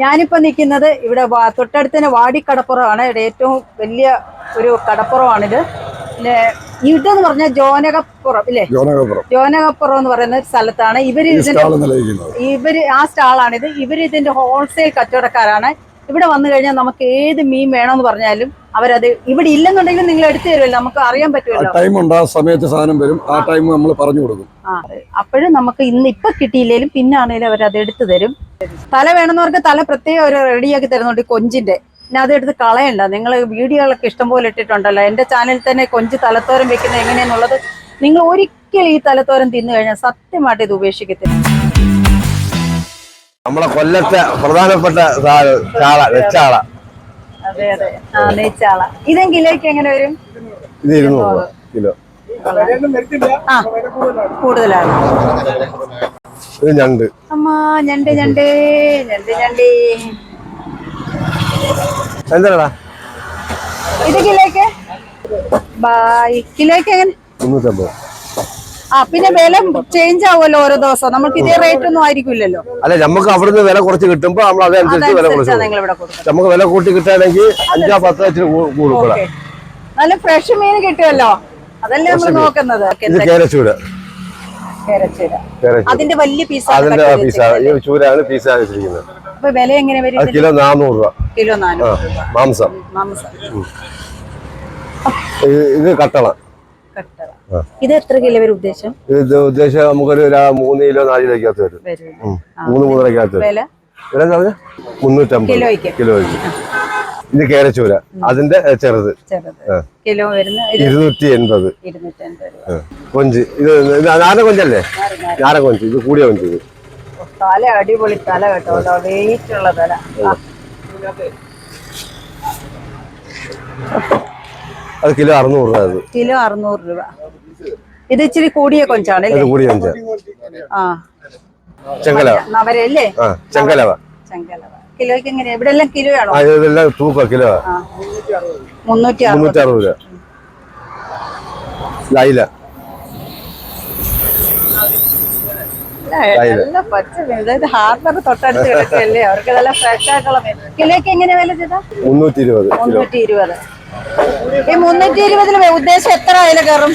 ഞാനിപ്പോ നിൽക്കുന്നത് ഇവിടെ വാ- തൊട്ടടുത്ത് തന്നെ വാടി കടപ്പുറമാണ് ഇവിടെ ഏറ്റവും വലിയ ഒരു കടപ്പുറമാണിത്. പിന്നെ ഇതെന്ന് പറഞ്ഞാൽ ജോനകപ്പുറം ഇല്ലേ? ജോനകപ്പുറം. ജോനകപ്പുറം എന്ന് പറയുന്ന സ്ഥലത്താണ്. ഇവർ ഇതിന്റെ ഇവർ ആ സ്റ്റാളാണിത്. ഇവർ ഇതിന്റെ ഹോൾസെയിൽ കച്ചവടക്കാരാണ്. ഇവിടെ വന്നു കഴിഞ്ഞാൽ നമുക്ക് ഏത് മീൻ വേണമെന്ന് പറഞ്ഞാലും അവരത് ഇവിടെ ഇല്ലെന്നുണ്ടെങ്കിലും നിങ്ങൾ എടുത്തു തരുമല്ലോ. നമുക്ക് അറിയാൻ പറ്റുമല്ലോ. ടൈം ഉണ്ട്. ആ സമയത്ത് സാധനം വരും. ആ ടൈം നമ്മൾ പറഞ്ഞു കൊടുക്കും. ആ. അപ്പോഴും നമുക്ക് ഇന്ന് ഇപ്പൊ കിട്ടിയില്ലേലും പിന്നാണേലും അവർ അത് എടുത്തു തരും. തല വേണമെന്നവർക്ക് തല പ്രത്യേകം അവർ റെഡിയാക്കി തരുന്നുണ്ട് കൊഞ്ചിന്റെ. പിന്നെ അതെടുത്ത് കളയണ്ട. നിങ്ങൾ വീഡിയോകളൊക്കെ ഇഷ്ടംപോലെ ഇട്ടിട്ടുണ്ടല്ലോ. എന്റെ ചാനലിൽ തന്നെ കൊഞ്ച് തലത്തോരം വെക്കുന്നത് എങ്ങനെയെന്നുള്ളത് നിങ്ങൾ ഒരിക്കലും ഈ തലത്തോരം തിന്നു കഴിഞ്ഞാൽ സത്യമായിട്ട് ഇത് ഉപേക്ഷിക്കത്തില്ല. നമ്മളെ കൊല്ലത്തെ പ്രധാനപ്പെട്ട ചാള വെച്ചാള അതെ അതെ. ആ നെയ്ച്ചാള. ഇതും കിലോയ്ക്ക് എങ്ങനെ വരും? ഇത് ഇരുന്നൂറ് കിലോ. ആ കൂടുതലാണ്. ഇത് ഞണ്ട്. അമ്മാ ഞണ്ട് ഞണ്ട് ഞണ്ട് ഞണ്ട്. എന്താടാ? ഇത് കിലോയ്ക്ക്? കിലോയ്ക്ക് എങ്ങനെ? മുന്നൂറ്റമ്പത്. ആ പിന്നെ വില ചേഞ്ച് ആവുമല്ലോ ഓരോ ദിവസം നമുക്ക് ഇതേ റേറ്റ് ഒന്നും ആയിരിക്കില്ലല്ലോ. അല്ല നമുക്ക് അവിടുന്ന് വില കുറച്ച് കിട്ടുമ്പോ നമ്മൾ അതനുസരിച്ച് വില കുറച്ച് നമുക്ക് വില കൂട്ടി കിട്ടാണെങ്കിൽ അഞ്ചാ പത്തോ ഇച്ചിരി കൂ- കൂടും ഇവിടെ ഓക്കെ. നല്ല ഫ്രഷ് മീൻ കിട്ടുമല്ലോ. അതല്ലേ നമ്മൾ നോക്കുന്നത്? കേരച്ചൂട് അതിന്റെ വലിയ പീസ് അതിന്റെ പീസാണ് ചൂരാണ് പീസാണ് വെച്ചിരിക്കുന്നത്. അപ്പൊ വില എങ്ങനെ വരും കിലോ നാനൂറ് രൂപ. കിലോ നാനൂറ് മാംസം. മാംസം. ഇത് കട്ടണം കട്ടള. ഇത് എത്ര കിലോ വരും ഉദ്ദേശം? ഇത് ഉദ്ദേശം നമുക്കൊരു മൂന്ന് കിലോ നാല് കിലോക്കകത്ത് വരും. മൂന്ന് മൂന്നരക്കകത്ത് വില? മുന്നൂറ്റമ്പത്. കിലോയ്ക്ക്. ഇത് കേരച്ചൂര. അതിന്റെ ചെറുത്. കിലോ ഇരുന്നൂറ്റി എൺപത് കൊഞ്ച്. ഇത് നാര കൊഞ്ചല്ലേ? നാര കൊഞ്ച്. ഇത് കൂടിയ കൊഞ്ച് ഇത്. തല അടിപൊളി തല കേട്ടോ. വെയിറ്റ് ഉള്ള തല. അത് കിലോ അറുന്നൂറ് രൂപ കിലോ അറുന്നൂറ് രൂപ. ഇത് ഇച്ചിരി കൂടിയ കൊഞ്ചാണ് കൂടിയ കൊഞ്ച്. ആ. ചെങ്കലവ. നവരല്ലേ? ആ ചെങ്കലവ. ചെങ്കലവ. കിലോയ്ക്ക് എങ്ങനെയാ? ഇവിടെ എല്ലാം കിലോ ആണോ ഇതെല്ലാം തൂക്ക കിലോ മുന്നൂറ്റി മുന്നൂറ്റി അറുപത് രൂപ. ലൈല. നല്ല പച്ച മീൻ. അതായത് ഹാർബർ തൊട്ടടുത്ത് കിടക്കല്ലേ അവർക്ക് നല്ല ഫ്രഷ് ആയിട്ടുള്ള കിലോയ്ക്ക് എങ്ങനെ വില ചെയ്താ മുന്നൂറ്റി ഇരുപത് മുന്നൂറ്റി ഇരുപത് ഈ മുന്നൂറ്റി ഇരുപതിൽ ഉദ്ദേശം എത്ര കയറും?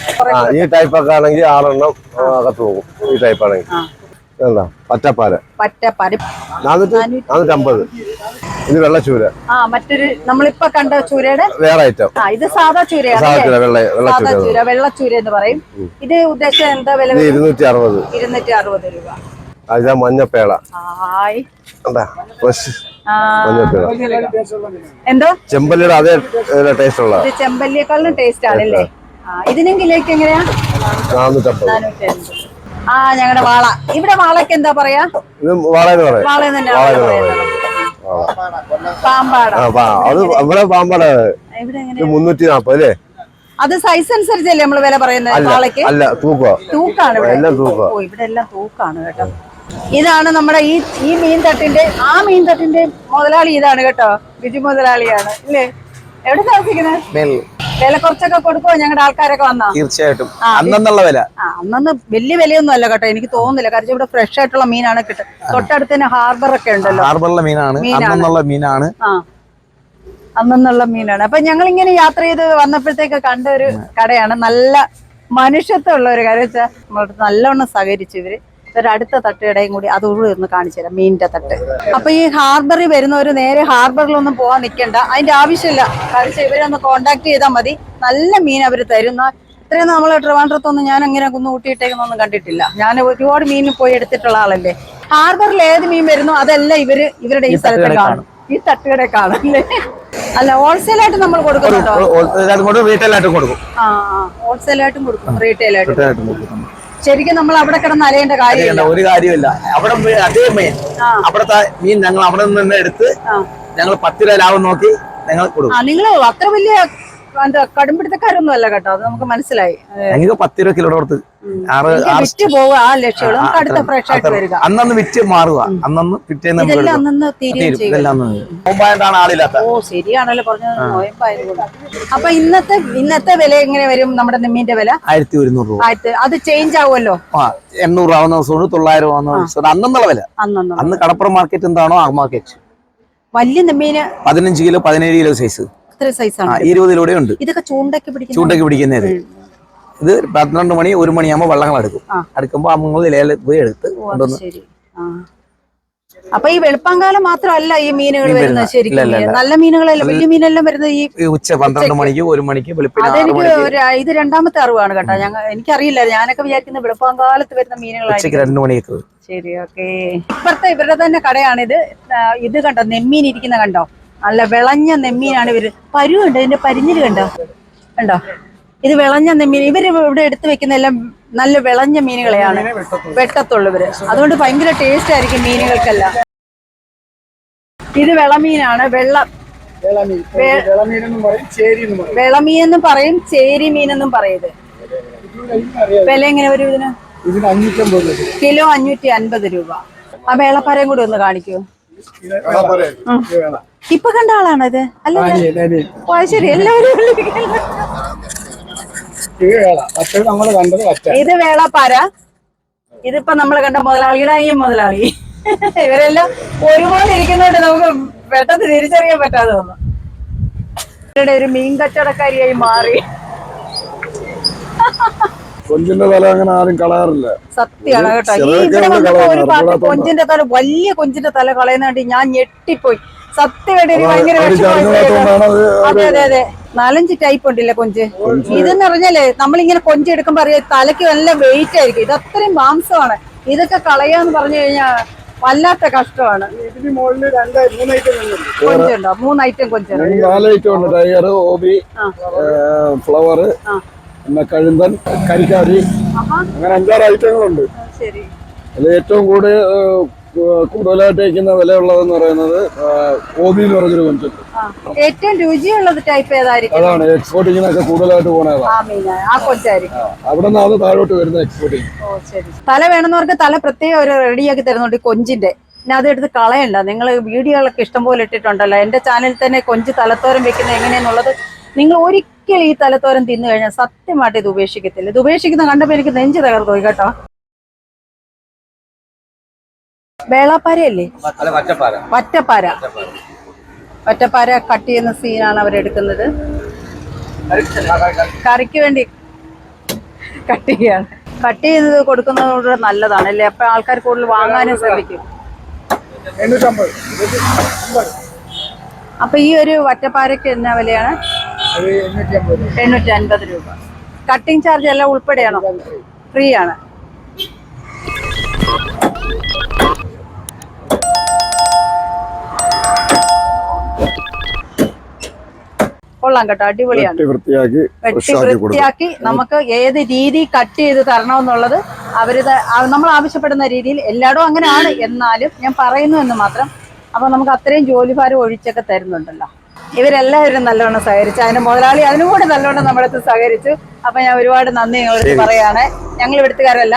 ഈ ടൈപ്പ് ഒക്കെ ആണെങ്കിൽ ആറെണ്ണം അകത്ത് പോകും. ഈ ടൈപ്പ് ആണെങ്കിൽ. പച്ചപ്പാല നാനൂറ്റി നാനൂറ്റമ്പത്. ഇത് വെള്ളച്ചൂര. ആ മറ്റൊരു നമ്മളിപ്പോ കണ്ട ചൂരയുടെ വേറെ ഐറ്റം ആ ഇത് സാധാ ചൂര സാധാ വെള്ളച്ചൂര ചൂര വെള്ളച്ചൂര എന്ന് പറയും. ഇത് ഉദ്ദേശം എന്താ വില? ഇരുന്നൂറ്റി അറുപത്. ഇരുന്നൂറ്റി അറുപത് രൂപ. അതിതാ മഞ്ഞപ്പേള ഫ്രഷ് മഞ്ഞപ്പേള എന്തോ? ചെമ്പല്ലിയുടെ അതേ ടേസ്റ്റ് ഉള്ള. ചെമ്പല്ലിയേക്കാളും ടേസ്റ്റ് ആണല്ലേ ഇതിനും കിലോയ്ക്ക് എങ്ങനെയാ? ആ ഞങ്ങളുടെ വാള. ഇവിടെ വാളക്ക് എന്താ പറയാ? അത് മുന്നൂറ്റി നാപ്പത് അല്ലേ? അത് സൈസ് അനുസരിച്ചല്ലേ നമ്മൾ വില പറയുന്നത് വാളയ്ക്ക്? തൂക്കാണ് ഇവിടെ. എല്ലാം തൂക്കാണ് കേട്ടോ. ഇതാണ് നമ്മുടെ ഈ ഈ മീൻ തട്ടിന്റെ ആ മീൻ തട്ടിന്റെ മുതലാളി ഇതാണ് കേട്ടോ. ബിജു മുതലാളിയാണ് ഇല്ലേ? എവിടെ താമസിക്കുന്നത് വില കുറച്ചൊക്കെ കൊടുക്കുമോ ഞങ്ങളുടെ ആൾക്കാരൊക്കെ വന്നാ? തീർച്ചയായിട്ടും. ആ, അന്നെന്നുള്ള വില. ആ വലിയ വിലയൊന്നും അല്ല കേട്ടോ എനിക്ക് തോന്നുന്നില്ല. കാരണം ഇവിടെ ഫ്രഷ് ആയിട്ടുള്ള മീനാണ് കിട്ടുക തൊട്ടടുത്ത് തന്നെ ഹാർബർ ഒക്കെ ഉണ്ടല്ലോ. ഹാർബറിലെ മീനാണ്. മീനാണ്. മീനാണ്. അന്നുള്ള മീനാണ്. അപ്പൊ ഞങ്ങൾ ഇങ്ങനെ യാത്ര ചെയ്ത് വന്നപ്പോഴത്തേക്ക് കണ്ട ഒരു കടയാണ്. നല്ല മനുഷ്യത്വമുള്ള ഒരു കാര്യം വെച്ചാൽ നമ്മളടുത്ത് നല്ലവണ്ണം സഹകരിച്ചു ഇവർ. ഒരു അടുത്ത തട്ടുകടയും കൂടി അതുകൂടി ഒന്ന് കാണിച്ചു തരാം മീനിന്റെ തട്ട്. അപ്പൊ ഈ ഹാർബറിൽ വരുന്നവര് നേരെ ഹാർബറിലൊന്നും പോകാൻ നിൽക്കണ്ട. അതിന്റെ ആവശ്യമില്ല. കാരണം ഇവരൊന്ന് കോണ്ടാക്ട് ചെയ്താൽ മതി. നല്ല മീൻ അവർ തരുന്ന. ഇത്രയും നമ്മൾ ട്രിവാൻഡ്രത്തൊന്നും ഞാൻ അങ്ങനെ കുന്നു കൂട്ടിയിട്ടേക്കുന്നൊന്നും കണ്ടിട്ടില്ല. ഞാൻ ഒരുപാട് മീൻ പോയി എടുത്തിട്ടുള്ള ആളല്ലേ. ഹാർബറിൽ ഏത് മീൻ വരുന്നു അതെല്ലാം ഇവർ ഇവരുടെ ഈ സ്ഥലത്ത് കാണും. ഈ തട്ടുകടെ കാണും അല്ലേ? ഹോൾസെയിൽ ആയിട്ട് നമ്മൾ കൊടുക്കുന്നുണ്ടോ? റീറ്റെയിൽ ആയിട്ട് കൊടുക്കും ആ ഹോൾസെയിൽ ആയിട്ടും കൊടുക്കും റീറ്റെയിൽ ആയിട്ടും ആയിട്ടും കൊടുക്കും. ശരിക്കും നമ്മൾ അവിടെ കിടന്ന് അലയേണ്ട കാര്യമില്ല. ഒരു കാര്യമില്ല അവിടെ അതേ മീൻ. അവിടത്തെ മീൻ ഞങ്ങൾ അവിടെ നിന്ന് തന്നെ എടുത്ത്. ഞങ്ങൾ പത്ത് രൂപ ലാഭം നോക്കി ഞങ്ങൾ കൊടുക്കും. നിങ്ങൾ അത്ര വലിയ കടുംപിടുത്തക്കാരൊന്നും അല്ല കേട്ടോ. അത് നമുക്ക് മനസ്സിലായി. ഞങ്ങൾക്ക് പത്ത് രൂപ കിലോ കൊടുത്ത് വിറ്റ് പോവുക ആ ലക്ഷ്യമുള്ളൂ നമുക്ക് അടുത്ത ഫ്രഷ് ആയിട്ട് വരിക. അന്നന്ന് വിറ്റ് മാറുക. അന്നന്ന് പിറ്റേന്ന് ഇതെല്ലാം എടുക്കും. അന്നു ചെയ്യും. ഇതെല്ലാം അന്ന് മുമ്പായിട്ടാണ് ആളില്ലാത്ത. ഓ ശരിയാണല്ലോ പറഞ്ഞത്. നോയമ്പായതുകൊണ്ട് അപ്പൊ ഇന്നത്തെ ഇന്നത്തെ വില എങ്ങനെ വരും? നമ്മുടെ നെമ്മീന്റെ വില? ആയിരത്തി ഒരുന്നൂറ് രൂപ. അത് ചേഞ്ച് ആവുമല്ലോ? എണ്ണൂറ് ആവുന്ന ദിവസമുണ്ട് തൊള്ളായിരം ആവുന്ന ദിവസമുണ്ട് അന്നുള്ള വില. അന്ന് കടപ്പുറം മാർക്കറ്റ് എന്താണോ ആ മാർക്കറ്റ് വലിയ നെമ്മീന് പതിനഞ്ച് കിലോ പതിനേഴ് കിലോ സൈസ് സൈസാണ് ഇരുപതിലൂടെ ഉണ്ട്. ഇതൊക്കെ ചൂണ്ടയ്ക്ക് പിടിക്കുന്ന ചൂണ്ടയ്ക്ക് പിടിക്കുന്നത്. ഇത് പന്ത്രണ്ട് മണി ഒരു മണിയാകുമ്പോൾ വള്ളങ്ങൾ എടുക്കും. എടുക്കുമ്പോൾ അമ്മങ്ങൾ ഇലയിൽ പോയി എടുത്ത് കൊണ്ടുവന്ന് അപ്പൊ ഈ വെളുപ്പാങ്കാലം മാത്രമല്ല ഈ മീനുകൾ വരുന്നത്. ശരിക്കും. നല്ല മീനുകളല്ല വലിയ മീനെല്ലാം വരുന്നത് ഈ ഉച്ച പന്ത്രണ്ട് മണിക്ക് ഒരു മണിക്ക് അതെനിക്ക് ഒരു ഇത് രണ്ടാമത്തെ അറിവാണ് കേട്ടോ. ഞങ്ങൾ എനിക്കറിയില്ല. ഞാനൊക്കെ വിചാരിക്കുന്ന വെളുപ്പാങ്കാലത്ത് വരുന്ന മീനുകൾ മീനുകളായിരിക്കും രണ്ട് മണിയൊക്കെ ശരി ഓക്കെ. ഇപ്പുറത്തെ ഇവരുടെ തന്നെ കടയാണിത്. ഇത് കണ്ടോ? നെമ്മീൻ ഇരിക്കുന്ന കണ്ടോ? നല്ല വിളഞ്ഞ നെമ്മീനാണ് ഇവർ. പരുവുണ്ട് ഇതിന്റെ പരിഞ്ഞിൽ കണ്ടോ? കണ്ടോ? ഇത് വിളഞ്ഞ നെമ്മീൻ. ഇവർ ഇവിടെ എടുത്തു വെക്കുന്ന എല്ലാം നല്ല വിളഞ്ഞ മീനുകളെയാണ്. വെട്ടത്തുള്ളൂ. ഇവർ. അതുകൊണ്ട് ഭയങ്കര ടേസ്റ്റ് ആയിരിക്കും മീനുകൾക്കെല്ലാം. ഇത് വിളമീനാണ്. വെള്ള വിളമീൻ. എന്നും പറയും ചേരി മീൻ എന്നും പറയത് വില എങ്ങനെ വരും ഇതിന്? കിലോ അഞ്ഞൂറ്റി അൻപത് രൂപ. ആ വേളപ്പാരയും കൂടി ഒന്ന് കാണിക്കൂ. ഇപ്പൊ കണ്ട ആളാണത് അല്ല ഓ, ശരി എല്ലാവരും ഇത് വേളപ്പാര. ഇതിപ്പോ നമ്മൾ കണ്ട മുതലാളിയുടെ ഈ മുതലാളി. ഇവരെല്ലാം ഒരുപോലെ ഇരിക്കുന്നോണ്ട് നമുക്ക് പെട്ടെന്ന് തിരിച്ചറിയാൻ പറ്റാതെ വന്നു. ഇവരുടെ ഒരു മീൻ കച്ചവടക്കാരിയായി മാറി. കൊഞ്ചിന്റെ തല അങ്ങനെ ആരും കളയാറില്ല. സത്യമാണ് കേട്ടോ. ഈ ചിലരൊക്കെ ഇവിടെ നമ്മൾ വന്നപ്പോ ഒരു പാട്ട് കൊഞ്ചിന്റെ തല വലിയ കൊഞ്ചിന്റെ തല കളയുന്ന കണ്ടി ഞാൻ ഞെട്ടിപ്പോയി. സത്യമായിട്ട് എനിക്ക് ഭയങ്കര അത് അതെ അതെ നാലഞ്ച് ടൈപ്പ് ഉണ്ടല്ലേ കൊഞ്ച്? ഇതെന്ന് പറഞ്ഞാലേ നമ്മളിങ്ങനെ കൊഞ്ച് എടുക്കുമ്പോ അറിയാം തലയ്ക്ക് നല്ല വെയിറ്റ് ആയിരിക്കും. ഇത് അത്രയും മാംസമാണ്. ഇതൊക്കെ കളയാന്ന് പറഞ്ഞു കഴിഞ്ഞാൽ വല്ലാത്ത കഷ്ടമാണ്. കൊഞ്ചുണ്ടോ? മൂന്ന് ഐറ്റം കൊഞ്ചുണ്ട് ഫ്ലവർ ആ. പിന്നെ കഴുന്തൻ കരിക്കാരി അങ്ങനെ അഞ്ചാറ് ഐറ്റങ്ങളുണ്ട്. അതിൽ ഏറ്റവും കൂടുതൽ കൂടുതലായിട്ട് വയ്ക്കുന്ന വിലയുള്ളതെന്ന് പറയുന്നത് ഓബി എന്ന് പറഞ്ഞൊരു കൊഞ്ചുണ്ട് ഏറ്റവും രുചിയുള്ളത് ടൈപ്പ് ഏതായിരിക്കും? അതാണ് എക്സ്പോർട്ടിങ്ങിനൊക്കെ കൂടുതലായിട്ട് പോണതാണ് അവിടെ നിന്നാണ് താഴോട്ട് വരുന്ന എക്സ്പോർട്ടിങ് തല വേണമെന്നവർക്ക് തല പ്രത്യേകം ഒരു റെഡിയാക്കി തരുന്നുണ്ട് കൊഞ്ചിന്റെ. പിന്നെ അത് എടുത്ത് കളയണ്ട. നിങ്ങൾ വീഡിയോകളൊക്കെ ഇഷ്ടംപോലെ ഇട്ടിട്ടുണ്ടല്ലോ. എന്റെ ചാനലിൽ തന്നെ കൊഞ്ച് തലത്തോരം വെക്കുന്നത് എങ്ങനെയാന്നുള്ളത് നിങ്ങൾ ഒരിക്കലും ഈ തലത്തോരൻ തിന്നു കഴിഞ്ഞാൽ സത്യമായിട്ട് ഇത് ഉപേക്ഷിക്കത്തില്ല. ഇത് ഉപേക്ഷിക്കുന്ന കണ്ടപ്പോ എനിക്ക് നെഞ്ച് തകർന്നു പോയി കേട്ടോ. വേളാപ്പാരയല്ലേ? വറ്റപ്പാര. വറ്റപ്പാര. കട്ട് ചെയ്യുന്ന സീനാണ് അവരെടുക്കുന്നത് കറിക്ക് വേണ്ടി കട്ട് ചെയ്യാണ് കട്ട് ചെയ്തത് കൊടുക്കുന്നത് നല്ലതാണ് അല്ലേ? അപ്പൊ ആൾക്കാർ കൂടുതൽ വാങ്ങാനും ശ്രമിക്കും. അപ്പൊ ഈ ഒരു വറ്റപ്പാരയ്ക്ക് എന്നാ വിലയാണ്? എണ്ണൂറ്റി അൻപത് രൂപ. കട്ടിംഗ് ചാർജ് എല്ലാം ഉൾപ്പെടെയാണോ? ഫ്രീ ആണ്. കൊള്ളാം കേട്ടോ അടിപൊളിയാണ്. വെട്ടി വൃത്തിയാക്കി നമുക്ക് ഏത് രീതി കട്ട് ചെയ്ത് തരണമെന്നുള്ളത് അവർ ത- നമ്മൾ ആവശ്യപ്പെടുന്ന രീതിയിൽ എല്ലായിടും അങ്ങനെയാണ് എന്നാലും ഞാൻ പറയുന്നു എന്ന് മാത്രം. അപ്പൊ നമുക്ക് അത്രയും ജോലിഭാരം ഒഴിച്ചൊക്കെ തരുന്നുണ്ടല്ലോ. ഇവരെല്ലാവരും നല്ലോണം സഹകരിച്ചു. അതിന് മുതലാളി അതിനും കൂടി നല്ലോണം നമ്മുടെ അടുത്ത് സഹകരിച്ചു. അപ്പൊ ഞാൻ ഒരുപാട് നന്ദി നിങ്ങളടുത്ത് പറയാണ്. ഞങ്ങൾ ഇവിടുത്തുകാരല്ല.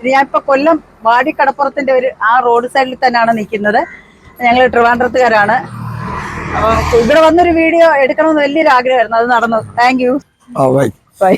ഇത് ഞാൻ ഇപ്പൊ കൊല്ലം വാടിക്കടപ്പുറത്തിന്റെ ഒരു ആ റോഡ് സൈഡിൽ തന്നെയാണ് നിൽക്കുന്നത്. ഞങ്ങൾ ട്രിവാൻഡ്രത്തുകാരാണ്. അപ്പൊ ഇവിടെ വന്നൊരു വീഡിയോ എടുക്കണമെന്ന് വലിയൊരു ആഗ്രഹമായിരുന്നു. അത് നടന്നു. Thank you by